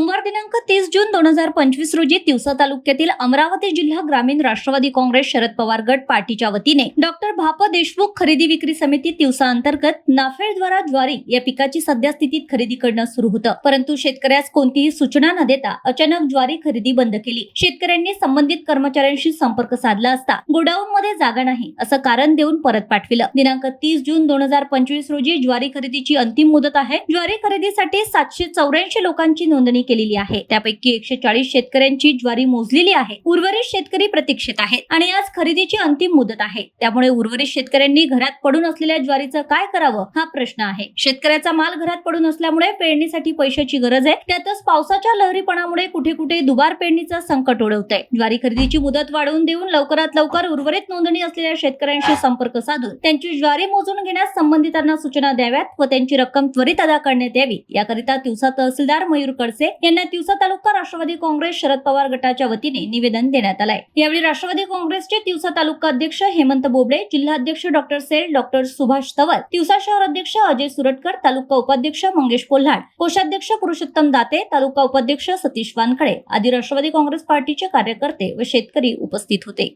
são दिनांक तीस जून दोन हजार पंचवीस रोजी तिवसा तालुक्यातील अमरावती जिल्हा ग्रामीण राष्ट्रवादी काँग्रेस शरद पवार गट पार्टीच्या वतीने डॉक्टर भाप देशमुख खरेदी विक्री समिती तिवसा अंतर्गत नाफेडद्वारा ज्वारी या पिकाची सध्या स्थितीत खरेदी करणं सुरू होतं. परंतु शेतकऱ्यास कोणतीही सूचना न देता अचानक ज्वारी खरेदी बंद केली. शेतकऱ्यांनी संबंधित कर्मचाऱ्यांशी संपर्क साधला असता गोडाऊन मध्ये जागा नाही असं कारण देऊन परत पाठविलं. दिनांक तीस जून दोन हजार पंचवीस रोजी ज्वारी खरेदीची अंतिम मुदत आहे. ज्वारी खरेदीसाठी सातशे चौऱ्याऐंशी लोकांची नोंदणी केली केलेली आहे. त्यापैकी एकशे चाळीस शेतकऱ्यांची ज्वारी मोजलेली आहे. उर्वरित शेतकरी प्रतीक्षेत आहेत आणि आज खरेदीची अंतिम मुदत आहे. त्यामुळे उर्वरित शेतकऱ्यांनी घरात पडून असलेल्या ज्वारीचं काय करावं हा प्रश्न आहे. शेतकऱ्याचा माल घरात पडून असल्यामुळे पेरणीसाठी पैशाची गरज आहे. त्यातच पावसाच्या लहरीपणामुळे कुठे कुठे दुबार पेरणीचं संकट ओढवत आहे ज्वारी खरेदीची मुदत वाढवून देऊन लवकरात लवकर उर्वरित नोंदणी असलेल्या शेतकऱ्यांशी संपर्क साधून त्यांची ज्वारी मोजून घेण्यास संबंधितांना सूचना द्याव्यात व त्यांची रक्कम त्वरित अदा करण्यात यावी. याकरिता दिवसा तहसीलदार मयूर कडसे यांना तिवसा तालुका राष्ट्रवादी काँग्रेस शरद पवार गटाच्या वतीने निवेदन देण्यात आलंय. यावेळी राष्ट्रवादी काँग्रेसचे तिवसा तालुका अध्यक्ष हेमंत बोबडे जिल्हाध्यक्ष डॉक्टर सेल डॉक्टर सुभाष तवर तिवसा शहर अध्यक्ष अजय सुरटकर तालुका उपाध्यक्ष मंगेश कोल्हाड कोषाध्यक्ष पुरुषोत्तम दाते तालुका उपाध्यक्ष सतीश वानखडे आदी राष्ट्रवादी काँग्रेस पार्टीचे कार्यकर्ते व शेतकरी उपस्थित होते.